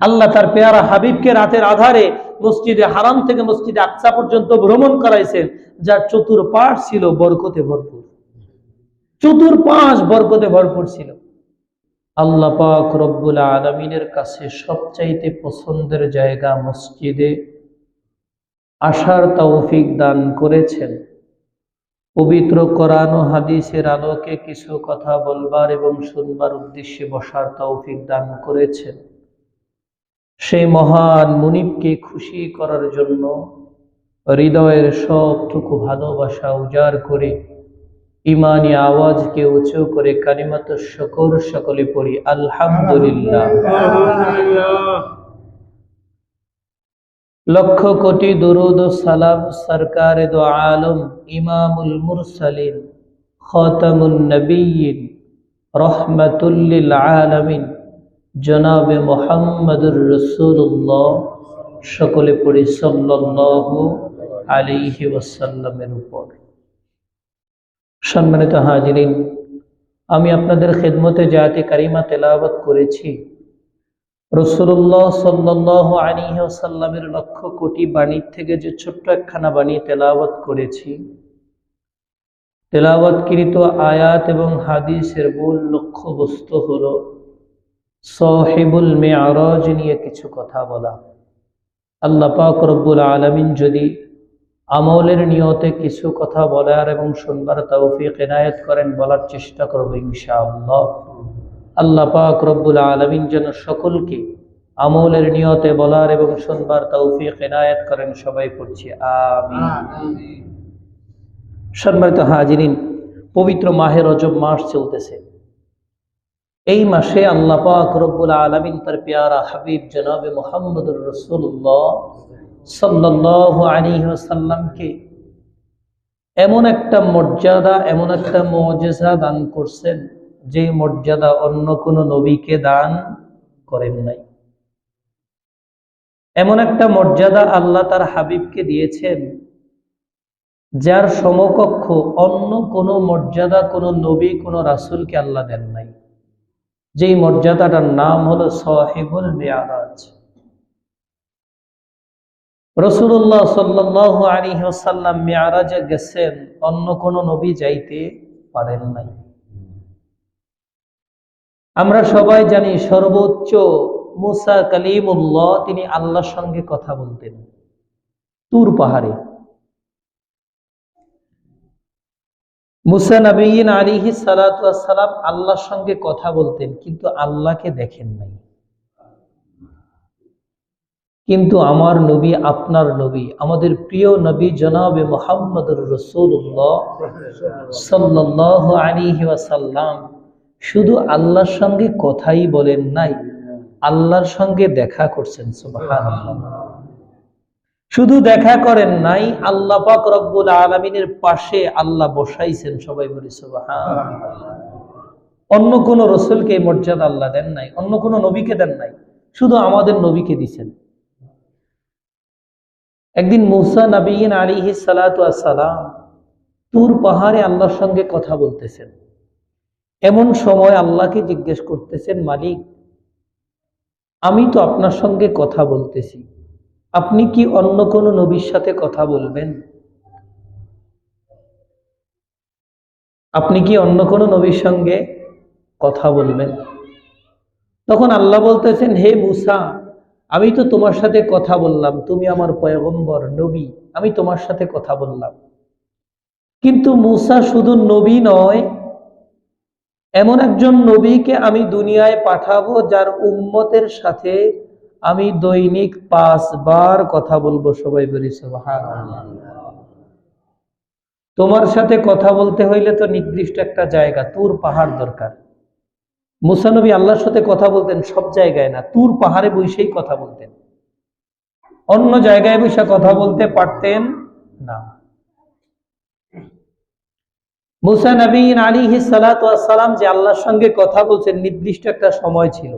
আল্লাহ তার পেয়ারা হাবিবকে রাতের আধারে মসজিদে হারাম থেকে মসজিদে আকসা পর্যন্ত ভ্রমণ করাইছেন, যার চতুর্পাশ ছিল বরকতে ভরপুর। চতুর্পাশ বরকতে ভরপুর ছিল। আল্লাহ পাক রব্বুল আলমিনের কাছে সবচাইতে পছন্দের জায়গা মসজিদে আসার তৌফিক দান করেছেন। পবিত্র কোরআন ও হাদিসের আলোকে কিছু কথা বলবার এবং শুনবার উদ্দেশ্যে বসার তৌফিক দান করেছেন। সেই মহান মুনিবকে খুশি করার জন্য হৃদয়ের সবটুকু ভালোবাসা উজাড় করে ইমানি আওয়াজকে উঁচু করে কালিমাত শকর সকলে পড়ি, আলহামদুলিল্লাহ। লক্ষ কোটি দুরুদ ও সালাম সরকার দো আলম ইমামুল মুরসালিন, খতামুন নবীন রহমতুল্লিল আলমিন, জনাবে মোহাম্মদুর রসুল্লাহ সকলে পড়ি সাল্লাল্লাহু আলাইহি ওয়াসাল্লামের উপর। সম্মানিত হাজিরিন, আমি আপনাদের খেদমতে জাতি কারিমা তেলাওয়াত করেছি। রসুল্লাহ সাল্লাহ আলিহি ওসাল্লামের লক্ষ কোটি বাণীর থেকে যে ছোট্ট একখানা বাণী তেলাওয়াত করেছি, তেলাওয়াতকৃত আয়াত এবং হাদিসের মূল লক্ষ্য বস্তু হল সহিবুল মেয়ারজ নিয়ে কিছু কথা বলা। আল্লাহ পাক রব্বুল আলমিন যদি আমলের নিয়তে কিছু কথা বলার এবং শুনবার তৌফিক এনায়েত করেন বলার চেষ্টা করব ইনশাআল্লাহ। আল্লাহ পাক রব্বুল আলমিন যেন সকলকে আমলের নিয়তে বলার এবং শুনবার তৌফিক এনায়েত করেন, সবাই পড়ছি সম্মানিত হাজিরিন, পবিত্র মাহে রজব মাস চলতেছে। এই মাসে আল্লাহ পাক রব্বুল আলমিন তার পেয়ারা হাবিব জনাবে মোহাম্মদুর রসুল্লাহ সাল্লাহ এমন একটা মর্যাদা, এমন একটা মজেজা দান করছেন যে মর্যাদা অন্য কোনো নবীকে দান করেন নাই। এমন একটা মর্যাদা আল্লাহ তার হাবিবকে দিয়েছেন, যার সমকক্ষ অন্য কোনো মর্যাদা, কোনো নবী, কোনো রাসুলকে আল্লাহ দেন নাই। যেই মর্যাদাটার নাম হলো সাহেবুল মেয়ারাজ রসুল্লাহ সাল্লাহ আলী সাল্লাম মেয়ারাজে গেছেন, অন্য কোনো নবী যাইতে পারেন নাই। আমরা সবাই জানি সর্বোচ্চ মুসা কালিমুল্লাহ, তিনি আল্লাহর সঙ্গে কথা বলতেন। তুর পাহাড়ে। মুসা নবীন আলিহি সালাম আল্লাহর সঙ্গে কথা বলতেন, কিন্তু আল্লাহকে দেখেন নাই। কিন্তু আমার নবী আপনার নবী, আমাদের প্রিয় নবী জনাবে মোহাম্মদুর রসুল্লাহ সাল্লাহ আলিহি ওয়াসাল্লাম। শুধু আল্লাহর সঙ্গে কথাই বলেন নাই, আল্লাহর সঙ্গে দেখা করছেন শুধু দেখা করেন নাই, আল্লাহ পাক রব্বুল আলমিনের পাশে আল্লাহ বসাইছেন, সবাই বলি সুবাহান অন্য কোন রসুলকে মর্যাদা আল্লাহ দেন নাই, অন্য কোন নবীকে দেন নাই, শুধু আমাদের নবীকে দিছেন। একদিন মুসা নবীন আলিহি সালাম তুর পাহাড়ে আল্লাহর সঙ্গে কথা বলতেছেন। এমন সময় আল্লাহকে জিজ্ঞেস করতেছেন, মালিক, আমি তো আপনার সঙ্গে কথা বলতেছি, আপনি কি অন্য কোনো নবীর সাথে কথা বলবেন? আপনি কি অন্য কোনো নবীর সঙ্গে কথা বলবেন? তখন আল্লাহ বলতেছেন, হে মুসা আমি তো তোমার সাথে কথা বললাম, তুমি আমার পয়গম্বর, নবী, আমি তোমার সাথে কথা বললাম। কিন্তু মুসা শুধু নবী নয়, এমন একজন নবীকে আমি দুনিয়ায় পাঠাবো যার উম্মতের সাথে আমি দৈনিক পাঁচবার কথা বলব সবাই বলি তোমার সাথে কথা বলতে হইলে তো নির্দিষ্ট একটা জায়গা, তুর পাহাড় দরকার। মুসানবী আল্লাহর সাথে কথা বলতেন সব জায়গায় না, তুর পাহাড়ে বসেই কথা বলতেন। অন্য জায়গায় বসে কথা বলতে পারতেন না। মুসা নবীন আলী সালাম যে আল্লাহর সঙ্গে কথা বলছেন, নির্দিষ্ট একটা সময় ছিল।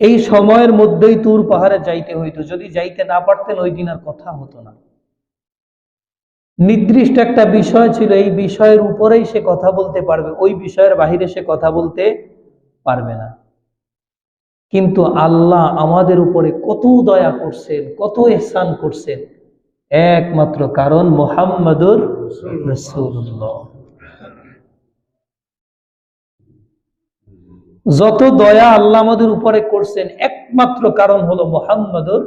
এই সময়ের মধ্যেই তুর পাহাড়ে যাইতে হইতো, যদি যাইতে না পারতেন ওই দিন আর কথা হতো না। নির্দিষ্ট একটা বিষয় ছিল, এই বিষয়ের উপরেই সে কথা বলতে পারবে, ওই বিষয়ের বাহিরে সে কথা বলতে পারবে না। কিন্তু আল্লাহ আমাদের উপরে কত দয়া করছেন, কত এহসান করছেন, একমাত্র কারণ মোহাম্মদুর যত দয়া আল্লাহ আমাদের উপরে করছেন, একমাত্র কারণ হলো মোহাম্মদুর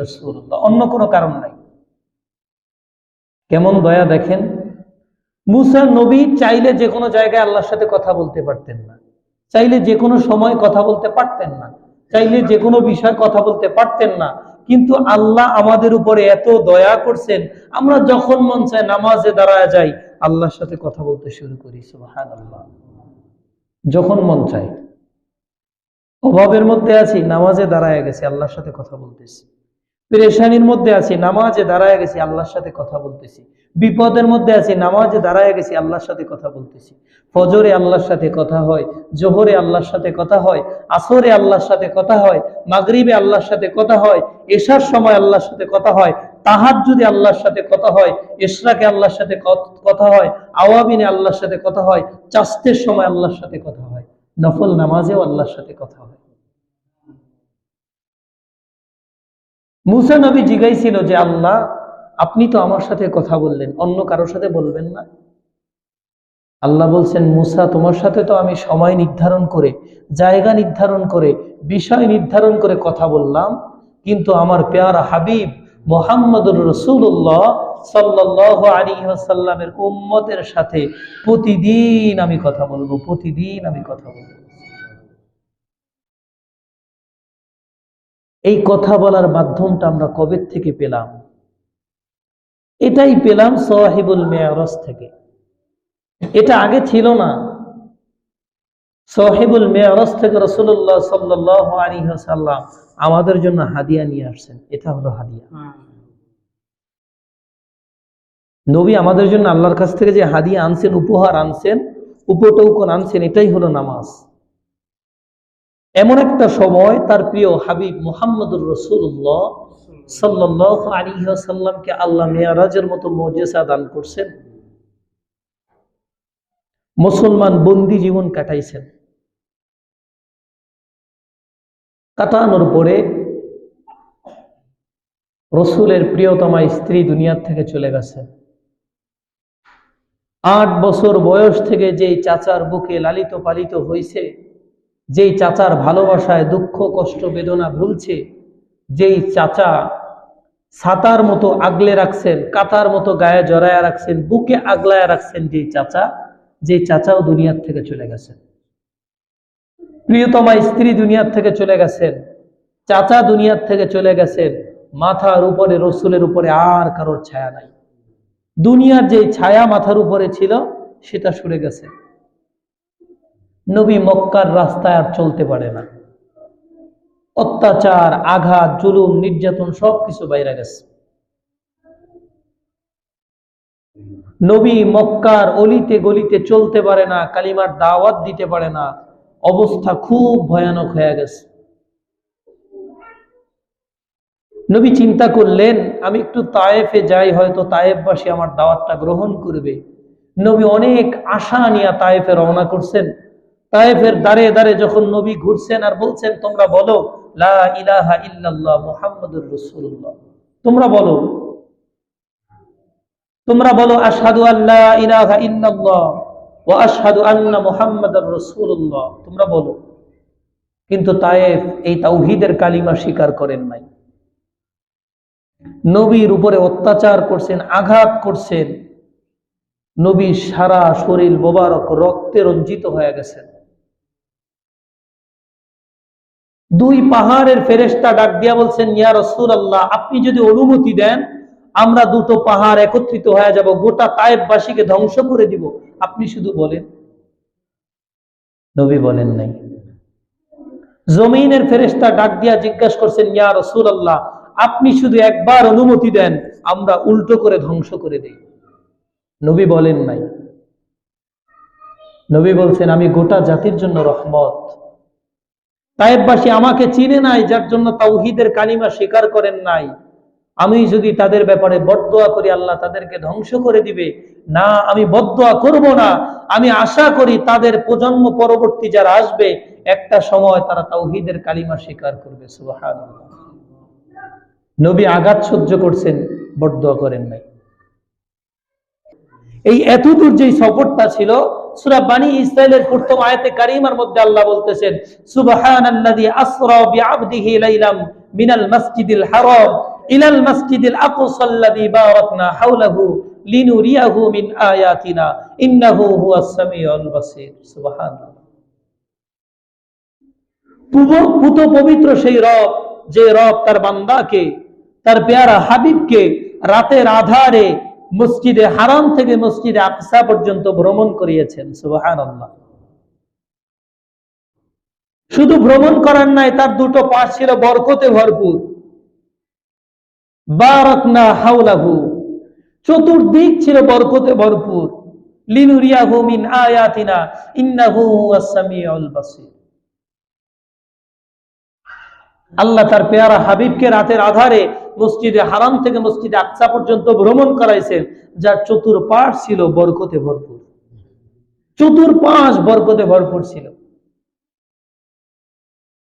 রসুল্লাহ অন্য কোনো কারণ নাই। কেমন দয়া দেখেন? মুসা নবী চাইলে যে কোনো জায়গায় আল্লাহর সাথে কথা বলতে পারতেন না। চাইলে যে কোনো সময় কথা বলতে পারতেন না। চাইলে যে কোনো বিষয় কথা বলতে পারতেন না। কিন্তু আল্লাহ আমাদের উপরে এত দয়া করছেন, আমরা যখন মন চায় নামাজে দাঁড়ায় যাই, আল্লাহর সাথে কথা বলতে শুরু করি সুহান আল্লাহ যখন মন চায়। অভাবের মধ্যে আছি, নামাজে দাঁড়ায় গেছি, আল্লাহর সাথে কথা বলতেছি। পেরেশানির মধ্যে আছি নামাজে দাঁড়ায় গেছি আল্লাহর সাথে কথা বলতেছি বিপদের মধ্যে আছি নামাজে দাঁড়ায় গেছি আল্লাহর সাথে কথা বলতেছি ফজরে আল্লাহর সাথে কথা হয় জোহরে আল্লাহর সাথে কথা হয় আসরে আল্লাহর সাথে কথা হয় মাগরিবে আল্লাহর সাথে কথা হয় এশার সময় আল্লাহর সাথে কথা হয় তাহার যদি আল্লাহর সাথে কথা হয় এশরাকে আল্লাহর সাথে কথা হয় আওয়াবিনে আল্লাহর সাথে কথা হয় চাস্তের সময় আল্লাহর সাথে কথা হয় নফল নামাজেও আল্লাহর সাথে কথা হয় মুসা নবী জিগাইছিল যে, আল্লাহ, আপনি তো আমার সাথে কথা বললেন, অন্য কারোর সাথে বলবেন না? আল্লাহ বলছেন, মুসা, তোমার সাথে তো আমি সময় নির্ধারণ করে, জায়গা নির্ধারণ করে, বিষয় নির্ধারণ করে কথা বললাম, কিন্তু আমার পেয়ারা হাবিব মোহাম্মদুর রসুল্লাহ সাল্লাহ আলী সাল্লামের উম্মতের সাথে প্রতিদিন আমি কথা বলব, প্রতিদিন আমি কথা বলব। এই কথা বলার মাধ্যমটা আমরা কবে থেকে পেলাম? এটাই পেলাম সোহাহিবুল মেয়রস থেকে। এটা আগে ছিল না। সোহেবুল মেয়রস থেকে রসুল্লাহ সাল্লাহ সাল্লাম আমাদের জন্য হাদিয়া নিয়ে আসছেন। এটা হলো হাদিয়া। নবী আমাদের জন্য আল্লাহর কাছ থেকে যে হাদিয়া আনছেন, উপহার আনছেন, উপটৌকন আনছেন, এটাই হলো নামাজ। এমন একটা সময় তার প্রিয় হাবিব মোহাম্মদুর রসুল্লাহ সাল্লাহ আলী সাল্লামকে আল্লাহ মেয়ারাজের মতো মজেসা দান করছেন। মুসলমান বন্দি জীবন কাটাইছেন। কাটানোর পরে রসুলের প্রিয়তমা স্ত্রী দুনিয়ার থেকে চলে গেছে। আট বছর বয়স থেকে যেই চাচার বুকে লালিত পালিত হয়েছে যেই চাচার ভালোবাসায় দুঃখ, কষ্ট, বেদনা ভুলছে, যেই চাচা ছাতার মতো আগলে রাখছেন, কাতার মতো গায়ে জড়ায়া রাখছেন, বুকে আগলায়া রাখছেন যেই চাচা যে চাচাও দুনিয়ার থেকে চলে গেছেন। প্রিয়তমা স্ত্রী দুনিয়ার থেকে চলে গেছেন, চাচা দুনিয়ার থেকে চলে গেছেন, মাথার উপরে, রসুলের উপরে আর কারোর ছায়া নাই। দুনিয়ার যে ছায়া মাথার উপরে ছিল, সেটা সরে গেছে। নবী মক্কার রাস্তায় আর চলতে পারে না। অত্যাচার, আঘাত, জুলুম, নির্যাতন সবকিছু বাইরে গেছে। নবী মক্কার অলিতে গলিতে চলতে পারে না, কালিমার দাওয়াত দিতে পারে না, অবস্থা খুব ভয়ানক হয়ে গেছে। নবী চিন্তা করলেন, আমি একটু তায়েফে যাই, হয়তো তায়েফবাসী আমার দাওয়াতটা গ্রহণ করবে। নবী অনেক আশা নিয়ে তায়েফে রওনা করছেন। তায়েফের দাঁড়ে দাঁড়ে যখন নবী ঘুরছেন আর বলছেন, তোমরা বলো, লা ইলাহা তোমরা বলো তোমরা বলো, আশহাদু আল্লাহ ইলাহা ইল্লাল্লাহ ওয়া রাসূলুল্লাহ। তোমরা বলো। কিন্তু তায়েফ এই তাওহীদের কালিমা স্বীকার করেন নাই। নবীর উপরে অত্যাচার করছেন, আঘাত করছেন, নবী সারা শরীর মোবারক রক্তে রঞ্জিত হয়ে গেছেন। দুই পাহাড়ের ফেরেস্তা ডাক দিয়া বলছেন, ইয়া রসুল আল্লাহ আপনি যদি অনুমতি দেন, আমরা দুটো পাহাড় একত্রিত হয়ে যাব, গোটা তায়েববাসীকে ধ্বংস করে দিব। আপনি শুধু বলেন। নবী বলেন নাই। জমিনের ফেরেস্তা ডাক দিয়া জিজ্ঞাসা করছেন, ইয়া রসুল আল্লাহ আপনি শুধু একবার অনুমতি দেন, আমরা উল্টো করে ধ্বংস করে দেই। নবী বলেন নাই। নবী বলছেন, আমি গোটা জাতির জন্য রহমত তায়েববাসী আমাকে চিনে নাই, যার জন্য তাওহিদের কালিমা স্বীকার করেন নাই। আমি যদি তাদের ব্যাপারে বদদোয়া করি, আল্লাহ তাদেরকে ধ্বংস করে দিবে। না, আমি বদদোয়া করব না। আমি আশা করি তাদের প্রজন্ম পরবর্তী যারা আসবে, একটা সময় তারা তাওহিদের কালিমা স্বীকার করবে। সুবহানাল্লাহ। নবী আঘাত সহ্য করছেন, বদদোয়া করেন নাই। এই এতদূর যেই সফরটা ছিল সূরা বানি ইসরাইলের প্রথম আয়াতে কারিমার মধ্যে আল্লাহ বলতেছেন, সুবহানাল্লাযী আসরা বিআবদিহি লাইলাম মিনাল মাসজিদিল হারাম, ইলাল মাসজিদিল আকসাল্লাযী বারাকনা হাওলাহু লিনুরিয়াহু মিন আয়াতিনা, ইন্নাহু হুয়াস সামিউল সুবহানাল্লাহ। পবিত্র সেই রব, যে রব তার বান্দাকে, তার পেয়ারা হাবিবকে রাতের আধারে মসজিদে হারাম থেকে মসজিদে আকসা পর্যন্ত ভ্রমণ করিয়েছেন সুবাহান শুধু ভ্রমণ করার নাই, তার দুটো পাশ ছিল বরকতে ভরপুর। বারাকনা হাউলাহু চতুর্দিক ছিল বরকতে ভরপুর। লিনুরিয়াহু মিন আয়াতিনা, ইন্নাহু হুয়াস সামিউল বাসীর। আল্লাহ তার পেয়ারা হাবিবকে রাতের আধারে মসজিদে হারাম থেকে মসজিদে আকসা পর্যন্ত ভ্রমণ করাইছেন, যার চতুর্পাশ ছিল বরকতে ভরপুর। চতুর্পাশ বরকতে ভরপুর ছিল।